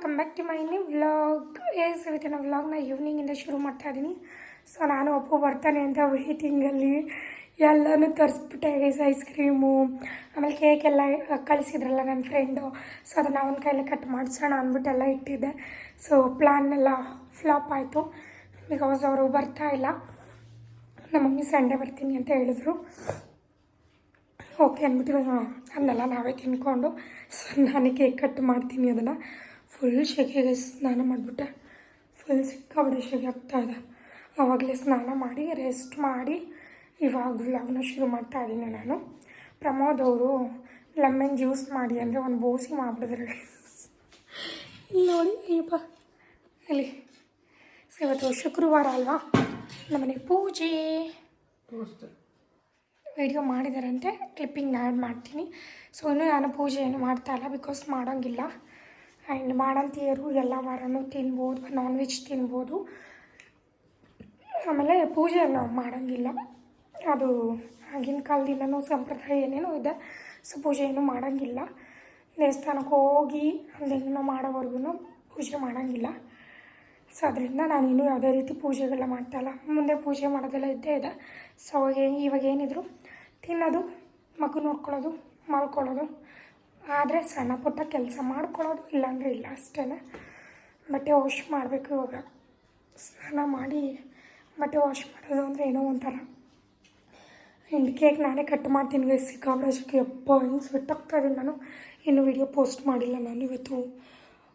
Welcome back to my new vlogs ಇವತ್ತಿನ ವ್ಲಾಗ್ನ ಈವ್ನಿಂಗಿಂದ ಶುರು ಮಾಡ್ತಾ ಇದ್ದೀನಿ ಸೊ ನಾನು ಒಬ್ಬ ಬರ್ತಾನೆ ಅಂತ ವೈಟಿಂಗಲ್ಲಿ ಎಲ್ಲನೂ ತರಿಸ್ಬಿಟ್ಟೆ ಗೈಸ್ ಐಸ್ ಕ್ರೀಮು ಆಮೇಲೆ ಕೇಕ್ ಎಲ್ಲ ಕಳಿಸಿದ್ರಲ್ಲ ನನ್ನ ಫ್ರೆಂಡು ಸೊ ಅದನ್ನು ಅವನ ಕೈಯಲ್ಲಿ ಕಟ್ ಮಾಡಿಸೋಣ ಅಂದ್ಬಿಟ್ಟು ಎಲ್ಲ ಇಟ್ಟಿದ್ದೆ. ಸೊ ಪ್ಲ್ಯಾನ್ ಎಲ್ಲ ಫ್ಲಾಪ್ ಆಯಿತು. ಬಿಕಾಸ್ ಅವರು ಬರ್ತಾ ಇಲ್ಲ. ನಮ್ಮ ಮಮ್ಮಿ ಸಂಡೇ ಬರ್ತೀನಿ ಅಂತ ಹೇಳಿದ್ರು. ಓಕೆ ಅಂದ್ಬಿಟ್ಟು ಅದನ್ನೆಲ್ಲ ನಾವೇ ತಿನ್ಕೊಂಡು. ಸೊ ನಾನು ಕೇಕ್ ಕಟ್ ಮಾಡ್ತೀನಿ ಅದನ್ನು. ಫುಲ್ ಶೆಕೆಗೆ ಸ್ನಾನ ಮಾಡಿಬಿಟ್ಟೆ. ಫುಲ್ ಸಿಕ್ಕಾಬಿಡಿ ಶೆಕೆ ಇದೆ. ಆವಾಗಲೇ ಸ್ನಾನ ಮಾಡಿ ರೆಸ್ಟ್ ಮಾಡಿ ಇವಾಗ ವ್ಲಾಗ್ನ ಶುರು ಮಾಡ್ತಾ ಇದ್ದೀನಿ ನಾನು. ಪ್ರಮೋದ್ ಅವರು ಲೆಮನ್ ಜ್ಯೂಸ್ ಮಾಡಿ ಅಂದರೆ ಒಂದು ಬೋಸಿ ಮಾಡಿಬಿಡಿದ್ರೆ ಇಲ್ಲಿ ನೋಡಿ ಅಯ್ಯಪ್ಪ. ಅಲ್ಲಿ ಇವತ್ತು ಶುಕ್ರವಾರ ಅಲ್ವಾ? ನಮ್ಮನೆ ಪೂಜೆ. ವಿಡಿಯೋ ಮಾಡಿದಾರಂತೆ. ಕ್ಲಿಪ್ಪಿಂಗ್ ಆ್ಯಡ್ ಮಾಡ್ತೀನಿ. ಸೊ ಇನ್ನೂ ನಾನು ಪೂಜೆ ಏನು ಮಾಡ್ತಾ ಇಲ್ಲ ಬಿಕಾಸ್ ಮಾಡೋಂಗಿಲ್ಲ. ಆ್ಯಂಡ್ ಮಾಡಂತಿಯರು ಎಲ್ಲ ವಾರನೂ ತಿನ್ಬೋದು ನಾನ್ ವೆಜ್ ತಿನ್ಬೋದು. ಆಮೇಲೆ ಪೂಜೆ ನಾವು ಮಾಡೋಂಗಿಲ್ಲ. ಅದು ಆಗಿನ ಕಾಲದಿಂದನೂ ಸಂಪ್ರದಾಯ ಏನೇನೋ ಇದೆ, ಸೊ ಪೂಜೆ ಏನೂ ಮಾಡೋಂಗಿಲ್ಲ. ದೇವಸ್ಥಾನಕ್ಕೆ ಹೋಗಿ ಅಲ್ಲಿಂದ ಮಾಡೋವರೆಗೂ ಪೂಜೆ ಮಾಡೋಂಗಿಲ್ಲ. ಸೊ ಅದರಿಂದ ನಾನು ಇನ್ನೂ ಯಾವುದೇ ರೀತಿ ಪೂಜೆಗಳನ್ನ ಮಾಡ್ತಾಯಿಲ್ಲ ಮುಂದೆ ಪೂಜೆ ಮಾಡೋದೆಲ್ಲ ಇದ್ದೇ ಇದೆ. ಸೊ ಅವಾಗ ಇವಾಗ ಏನಿದ್ರು ತಿನ್ನೋದು, ಮಗು ನೋಡ್ಕೊಳ್ಳೋದು, ಮಲ್ಕೊಳ್ಳೋದು ಆದರೆ ಸಣ್ಣ ಪುಟ್ಟ ಕೆಲಸ ಮಾಡ್ಕೊಳ್ಳೋದು ಇಲ್ಲಾಂದರೆ ಇಲ್ಲ ಅಷ್ಟೇ ಬಟ್ಟೆ ವಾಶ್ ಮಾಡಬೇಕು ಇವಾಗ. ಸ್ನಾನ ಮಾಡಿ ಬಟ್ಟೆ ವಾಶ್ ಮಾಡೋದು ಅಂದರೆ ಏನೋ ಒಂಥರ. ಇಂಡ್ ಕೇಕ್ ನಾನೇ ಕಟ್ ಮಾಡ್ತೀನಿ ಗೈಸ್ ಸಿಕ್ಕಾಬಿಡೋದಕ್ಕೆ ಯಪ್ಪ, ಹಿಂಗೆ ಇದ್ದೀನಿ ನಾನು. ಇನ್ನೂ ವಿಡಿಯೋ ಪೋಸ್ಟ್ ಮಾಡಿಲ್ಲ ನಾನು ಇವತ್ತು.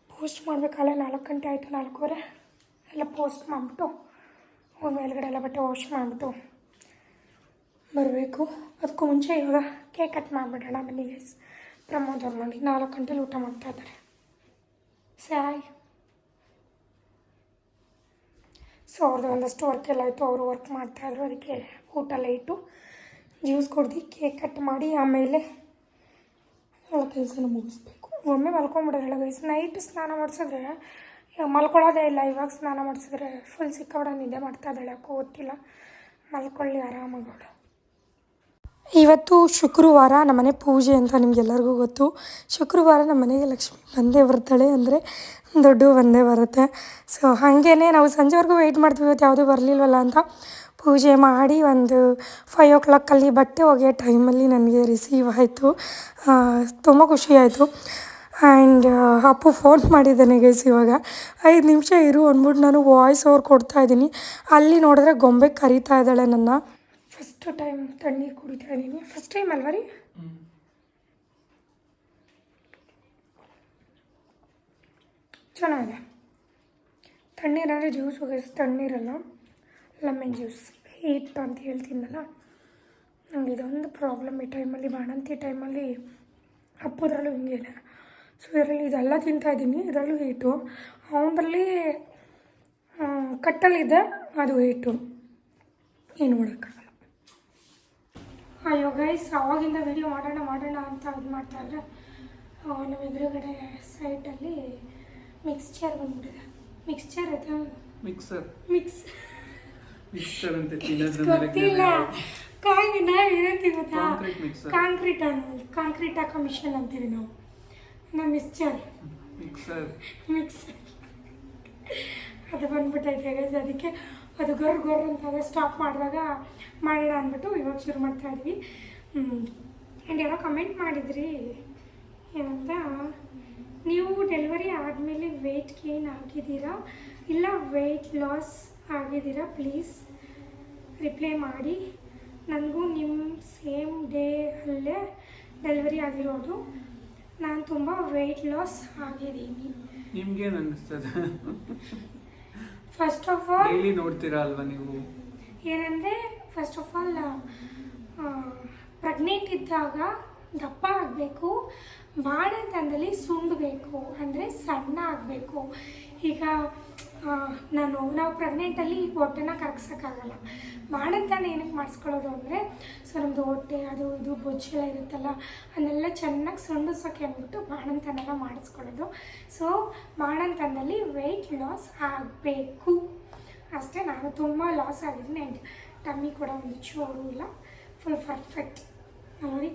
ಪೋಸ್ಟ್ ಮಾಡಬೇಕಲ್ಲ, ನಾಲ್ಕು ಗಂಟೆ ಆಯಿತು, ನಾಲ್ಕೂವರೆ. ಎಲ್ಲ ಪೋಸ್ಟ್ ಮಾಡಿಬಿಟ್ಟು ಮೇಲ್ಗಡೆ ಎಲ್ಲ ಬಟ್ಟೆ ವಾಶ್ ಮಾಡಿಬಿಟ್ಟು ಬರಬೇಕು. ಅದಕ್ಕೂ ಮುಂಚೆ ಇವಾಗ ಕೇಕ್ ಕಟ್ ಮಾಡಿಬಿಡೋಣ ಬನ್ನಿ ಗೈಸ್ ಪ್ರಮೋದ್ ಅವ್ರು ನೋಡಿ ನಾಲ್ಕು ಗಂಟೆಲಿ ಊಟ ಮಾಡ್ತಾ ಇದ್ದಾರೆ. ಸಾಯ್ ಸೊ ಅವ್ರದ್ದು ಒಂದಷ್ಟು ವರ್ಕ್ ಎಲ್ಲ ಆಯಿತು. ಅವರು ವರ್ಕ್ ಮಾಡ್ತಾಯಿದ್ರು ಅದಕ್ಕೆ ಊಟ ಲೈಟು ಜ್ಯೂಸ್ ಕುಡ್ದು ಕೇಕ್ ಕಟ್ ಮಾಡಿ ಆಮೇಲೆ ಎಲ್ಲ ಕೆಲಸನ ಮುಗಿಸ್ಬೇಕು. ಒಮ್ಮೆ ಮಲ್ಕೊಂಬಿಡೋದಿಲ್ಲ ಗೈಸ್ ನೈಟ್ ಸ್ನಾನ ಮಾಡಿಸಿದ್ರೆ ಮಲ್ಕೊಳ್ಳೋದೇ ಇಲ್ಲ. ಇವಾಗ ಸ್ನಾನ ಮಾಡಿಸಿದ್ರೆ ಫುಲ್ ಸಿಕ್ಕಾಬಿಡ ನಿದ್ದೆ ಮಾಡ್ತಾ ಇದ್ದಾಳೆ. ಯಾಕೋ ಗೊತ್ತಿಲ್ಲ. ಮಲ್ಕೊಳ್ಳಿ ಆರಾಮಾಗಿ ಅವಳು. ಇವತ್ತು ಶುಕ್ರವಾರ ನಮ್ಮನೆ ಪೂಜೆ ಅಂತ ನಿಮಗೆಲ್ಲರಿಗೂ ಗೊತ್ತು. ಶುಕ್ರವಾರ ನಮ್ಮ ಮನೆಗೆ ಲಕ್ಷ್ಮಿ ಬಂದೇ ಬರ್ತಾಳೆ ಅಂದರೆ ದೊಡ್ಡ ಬಂದೇ ಬರುತ್ತೆ. ಸೊ ಹಾಗೇ ನಾವು ಸಂಜೆವರೆಗೂ ವೆಯ್ಟ್ ಮಾಡ್ತೀವಿ, ಇವತ್ತು ಯಾವುದೂ ಬರಲಿಲ್ವಲ್ಲ ಅಂತ. ಪೂಜೆ ಮಾಡಿ ಒಂದು ಫೈವ್ ಓ ಕ್ಲಾಕಲ್ಲಿ ಬಟ್ಟೆ ಒಗೆಯೋ ಟೈಮಲ್ಲಿ ನನಗೆ ರಿಸೀವ್ ಆಯಿತು. ತುಂಬ ಖುಷಿಯಾಯಿತು ಆ್ಯಂಡ್ ಅಪ್ಪು ಫೋನ್ ಮಾಡಿದ್ದಾನೆ ಗೈಸ್ ಇವಾಗ. ಐದು ನಿಮಿಷ ಇರು ಅಂದ್ಬಿಟ್ಟು ನಾನು ವಾಯ್ಸ್ ಓವರ್ ಕೊಡ್ತಾ ಇದ್ದೀನಿ. ಅಲ್ಲಿ ನೋಡಿದ್ರೆ ಗೊಂಬೆ ಕರೀತಾ ಇದ್ದಾಳೆ ನನ್ನ. ಫಸ್ಟ್ ಟೈಮ್ ತಣ್ಣೀರು ಕುಡಿತಾ ಇದ್ದೀನಿ. ಫಸ್ಟ್ ಟೈಮ್ ಅಲ್ವಾ ರೀ? ಚೆನ್ನಾಗಿದೆ. ತಣ್ಣೀರಂದರೆ ಜ್ಯೂಸ್ ಹೋಗಿಸ್ ತಣ್ಣೀರಲ್ಲ ಲೆಮನ್ ಜ್ಯೂಸ್ ಹೀಟ್ ಅಂತ ಹೇಳ್ತೀನಲ್ಲ. ನಂಗೆ ಇದೊಂದು ಪ್ರಾಬ್ಲಮ್ ಈ ಟೈಮಲ್ಲಿ ಬಾಣಂತಿ ಟೈಮಲ್ಲಿ ಅಪ್ಪದ್ರಲ್ಲೂ ಹಿಂಗೆ ಸೊ ಇದರಲ್ಲಿ ಇದೆಲ್ಲ ತಿಂತಾಯಿದ್ದೀನಿ ಇದರಲ್ಲೂ ಹೀಟು ಅವನಲ್ಲಿ ಕಟ್ಟಲಿದೆ ಅದು ಹೀಟು ಏನು ಮಾಡೋಕ್ಕಾಗಲ್ಲ. ಅಯ್ಯೋ ಗೈಸ್ ಅವಾಗಿಂದ ವಿಡಿಯೋ ಮಾಡೋಣ ಮಾಡೋಣ ಅಂತ ಇದು ಮಾಡ್ತಾಯಿದ್ರೆ ನಮ್ಮ ಎದುರುಗಡೆ ಸೈಟಲ್ಲಿ ಮಿಕ್ಸ್ಚರ್ ಬಂದ್ಬಿಟ್ಟಿದೆ. ಮಿಕ್ಸ್ಚರ್ ಆಯ್ತಾ ಮಿಕ್ಸರ್ ಮಿಕ್ಸ್ ಮಿಕ್ಸರ್ ಅಂತ ಗೊತ್ತಿಲ್ಲ. ಕಾಯಿ ನಾವು ಏನಂತೀವಿ ಗೊತ್ತಾ? ಕಾಂಕ್ರೀಟ್ ಮಿಕ್ಸರ್ ಕಾಂಕ್ರೀಟ್ ಕಾಂಕ್ರೀಟ್ ಹಾಕೋ ಮಿಷನ್ ಅಂತೀವಿ ನಾವು. ನಮ್ಮ ಮಿಕ್ಸ್ಚರ್ ಮಿಕ್ಸರ್ ಮಿಕ್ಸರ್ ಅದು ಬಂದ್ಬಿಟ್ಟೈತೆ ಗೈಸ್ ಅದಕ್ಕೆ ಅದು ಗರ್ ಗರ್ ಅಂತ ಅದೇ ಸ್ಟಾಪ್ ಮಾಡಿದಾಗ ಮಾಡೋಣ ಅಂದ್ಬಿಟ್ಟು ಇವಾಗ ಶುರು ಮಾಡ್ತಾ ಇದ್ವಿ. ಆ್ಯಂಡ್ ಯಾರೋ ಕಮೆಂಟ್ ಮಾಡಿದ್ರಿ. ಏನಂತ? ನೀವು ಡೆಲಿವರಿ ಆದಮೇಲೆ ವೆಯ್ಟ್ ಗೇನ್ ಆಗಿದ್ದೀರಾ? ಇಲ್ಲ ವೆಯ್ಟ್ ಲಾಸ್ ಆಗಿದ್ದೀರಾ? ಪ್ಲೀಸ್ ರಿಪ್ಲೈ ಮಾಡಿ. ನನಗೂ ನಿಮ್ಮ ಸೇಮ್ ಡೇ ಅಲ್ಲೇ ಡೆಲಿವರಿ ಆಗಿರೋದು. ನಾನು ತುಂಬ ವೆಯ್ಟ್ ಲಾಸ್ ಆಗಿದ್ದೀನಿ. ನಿಮ್ಗೇನು ಅನ್ನಿಸ್ತದೆ ಫಸ್ಟ್ ಆಫ್ ಆಲ್ ಡೈಲಿ ನೋಡ್ತೀರಾ ಅಲ್ವಾ ನೀವು? ಏನಂದರೆ ಫಸ್ಟ್ ಆಫ್ ಆಲ್ ಪ್ರೆಗ್ನೆಂಟ್ ಇದ್ದಾಗ ದಪ್ಪ ಆಗಬೇಕು ಬಾಣಂತನದಲ್ಲಿ ಸುಂಡಬೇಕು ಅಂದರೆ ಸಣ್ಣ ಆಗಬೇಕು. ಈಗ ನಾನು ನಾವು ಪ್ರೆಗ್ನೆಂಟಲ್ಲಿ ಹೊಟ್ಟೆನ ಕರಗ್ಸೋಕ್ಕಾಗಲ್ಲ. ಬಾಣಂತನ ಏನಕ್ಕೆ ಮಾಡಿಸ್ಕೊಳ್ಳೋದು ಅಂದರೆ ಸೊ ನಮ್ಮದು ಹೊಟ್ಟೆ, ಅದು ಇದು ಬೊಜ್ಜೆಲ್ಲ ಇರುತ್ತಲ್ಲ, ಅದನ್ನೆಲ್ಲ ಚೆನ್ನಾಗಿ ಸುಂಡಿಸೋಕೆ ಅಂದ್ಬಿಟ್ಟು ಮಾಡಂತನೆಲ್ಲ ಮಾಡಿಸ್ಕೊಳ್ಳೋದು. ಸೊ ಮಾಡಂತನಲ್ಲಿ ವೆಯ್ಟ್ ಲಾಸ್ ಆಗಬೇಕು. ಅಷ್ಟೇ, ನಾನು ತುಂಬ ಲಾಸ್ ಆಗಿದ್ದೀನಿ. ಆ್ಯಂಡ್ ಟಮ್ಮಿ ಕೂಡ ಒಂದು ಚೂರು ಇಲ್ಲ. ಫುಲ್ ಪರ್ಫೆಕ್ಟ್ ನೋಡಿ,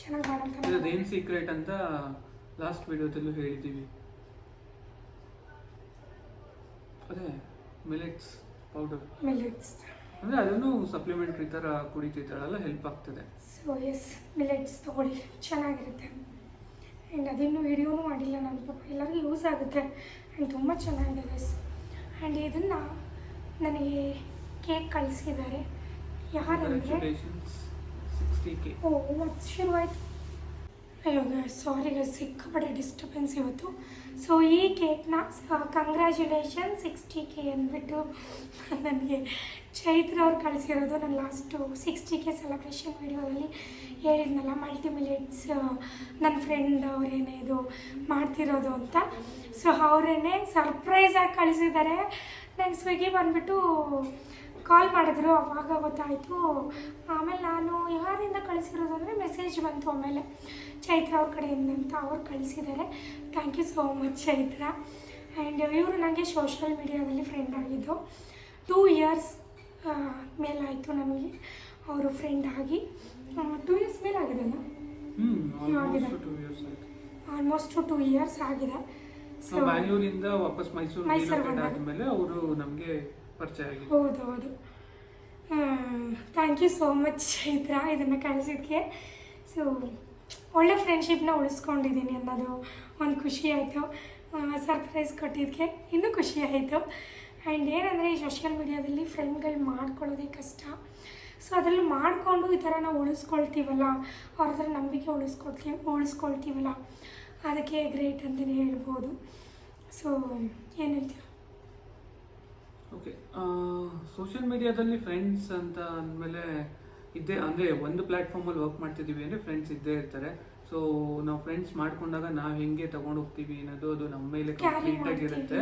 ಚೆನ್ನಾಗಿ ಮಾಡಂತ ಸೀಕ್ರೆಟ್ ಅಂತ ಲಾಸ್ಟ್ ವಿಡಿಯೋದಲ್ಲೂ ಹೇಳಿದ್ದೀವಿ. ಅದೇ ಮಿಲೆಟ್ಸ್ ಪೌಡರ್ ಮಿಲೆಟ್ಸ್ ಅಂದರೆ ಅದನ್ನು ಸಪ್ಲಿಮೆಂಟ್ರಿ ಥರ ಕುಡಿತಿದ್ದಾಳಲ್ಲ ಹೆಲ್ಪ್ ಆಗ್ತದೆ. ಸೊ ಎಸ್ ಮಿಲೆಟ್ಸ್ ತೊಗೊಳ್ಳಿ. ಚೆನ್ನಾಗಿರುತ್ತೆ. ಆ್ಯಂಡ್ ಅದಿನ್ನೂ ವಿಡಿಯೋನೂ ಮಾಡಿಲ್ಲ ನನ್ನ ಪಾಪ ಎಲ್ಲರಿಗೂ ಯೂಸ್ ಆಗುತ್ತೆ. ಆ್ಯಂಡ್ ತುಂಬ ಚೆನ್ನಾಗಿದೆ. ಆ್ಯಂಡ್ ಇದನ್ನು ನನಗೆ ಕೇಕ್ ಕಳಿಸಿದ್ದಾರೆ. ಯಾರಂದರೆ ಓ ಶುರುವಾಯಿತು. ಅಯ್ಯೋ ಸಾರಿ ಸಿಕ್ಕಾಪಟ್ಟೆ ಡಿಸ್ಟರ್ಬೆನ್ಸ್ ಇವತ್ತು. ಸೊ ಈ ಕೇಕ್ನ ಕಂಗ್ರ್ಯಾಚುಲೇಷನ್ ಸಿಕ್ಸ್ಟಿ ಕೆ ಅಂದ್ಬಿಟ್ಟು ನನಗೆ ಚೈತ್ರ ಅವ್ರು ಕಳಿಸಿರೋದು ನಾನು ಲಾಸ್ಟು ಸಿಕ್ಸ್ಟಿ ಕೆ ಸೆಲೆಬ್ರೇಷನ್ ವೀಡಿಯೋದಲ್ಲಿ ಹೇಳಿದ್ನಲ್ಲ ಮಲ್ಟಿ ಮಿಲೆಟ್ಸ್ ನನ್ನ ಫ್ರೆಂಡ್ ಅವರೇನೇ ಇದು ಮಾಡ್ತಿರೋದು ಅಂತ. ಸೊ ಅವರೇನೆ ಸರ್ಪ್ರೈಸಾಗಿ ಕಳಿಸಿದ್ದಾರೆ. ನಂಗೆ ಸ್ವಿಗ್ಗಿ ಬಂದುಬಿಟ್ಟು ಕಾಲ್ ಮಾಡಿದ್ರು ಅವಾಗ ಗೊತ್ತಾಯಿತು. ಆಮೇಲೆ ನಾನು ಯಾರಿಂದ ಕಳಿಸಿರೋದು ಅಂದರೆ ಮೆಸೇಜ್ ಬಂತು ಆಮೇಲೆ. ಚೈತ್ರ ಅವ್ರ ಕಡೆಯಿಂದ ಅಂತ ಅವ್ರು ಕಳಿಸಿದ್ದಾರೆ thank you so much Chaitra. And ಇವರು ನನಗೆ ಸೋಷಲ್ ಮೀಡಿಯಾದಲ್ಲಿ ಫ್ರೆಂಡ್ ಆಗಿದ್ದು. ಟೂ ಇಯರ್ಸ್ ಮೇಲಾಯಿತು ನಮಗೆ ಅವರು ಫ್ರೆಂಡ್ ಆಗಿ. ಟೂ ಇಯರ್ಸ್ ಮೇಲಾಗಿದೆಲ್ಲ ಹ್ಞೂ ಆಗಿದೆ. ಆಲ್ಮೋಸ್ಟ್ ಟೂ ಇಯರ್ಸ್ ಆಯಿತು. ಆಲ್ಮೋಸ್ಟ್ ಟೂ ಇಯರ್ಸ್ ಆಗಿದೆ. ಸೊ ಬ್ಯಾಂಗ್ಳೂರಿಂದ ವಾಪಸ್ ಮೈಸೂರು ಮೈಸೂರು ಬಂದಾಗ. ಅವರು ನಮಗೆ ಪರಿಚಯ ಆಗಿದೆ ಹೌದು ಹೌದು. Thank you so much Chaitra, ಇದನ್ನು ಕಳಿಸಿದ್ದಕ್ಕೆ ಸೊ ಒಳ್ಳೆ ಫ್ರೆಂಡ್ಶಿಪ್ನ ಉಳಿಸ್ಕೊಂಡಿದ್ದೀನಿ ಅನ್ನೋದು ಒಂದು ಖುಷಿ ಆಯಿತು. ಸರ್ಪ್ರೈಸ್ ಕೊಟ್ಟಿದ್ದಕ್ಕೆ ಇನ್ನೂ ಖುಷಿ ಆಯಿತು. ಆ್ಯಂಡ್ ಏನಂದರೆ, ಈ ಸೋಷಿಯಲ್ ಮೀಡಿಯಾದಲ್ಲಿ ಫ್ರೆಂಡ್ಗಳು ಮಾಡ್ಕೊಳ್ಳೋದೇ ಕಷ್ಟ. ಸೊ ಅದರಲ್ಲಿ ಮಾಡಿಕೊಂಡು ಈ ಥರ ನಾವು ಉಳಿಸ್ಕೊಳ್ತೀವಲ್ಲ, ಅವ್ರ ಹತ್ರ ನಂಬಿಕೆ ಉಳಿಸ್ಕೊಳ್ತೀವಿ ಉಳಿಸ್ಕೊಳ್ತೀವಲ್ಲ, ಅದಕ್ಕೆ ಗ್ರೇಟ್ ಅಂತಲೇ ಹೇಳ್ಬೋದು. ಸೊ ಏನು ಓಕೆ ಸೋಷಿಯಲ್ ಮೀಡಿಯಾದಲ್ಲಿ ಫ್ರೆಂಡ್ಸ್ ಅಂತ ಅಂದಮೇಲೆ ಇದ್ದೇ ಅಂದರೆ ಒಂದು ಪ್ಲ್ಯಾಟ್ಫಾರ್ಮಲ್ಲಿ ವರ್ಕ್ ಮಾಡ್ತಿದ್ದೀವಿ ಅಂದರೆ ಫ್ರೆಂಡ್ಸ್ ಇದ್ದೇ ಇರ್ತಾರೆ. ಸೊ ನಾವು ಫ್ರೆಂಡ್ಸ್ ಮಾಡ್ಕೊಂಡಾಗ ನಾವು ಹೆಂಗೆ ತಗೊಂಡು ಹೋಗ್ತೀವಿ ಅನ್ನೋದು ಅದು ನಮ್ಮ ಮೇಲೆ ಕಂಪ್ಲೀಟ್ ಆಗಿರುತ್ತೆ.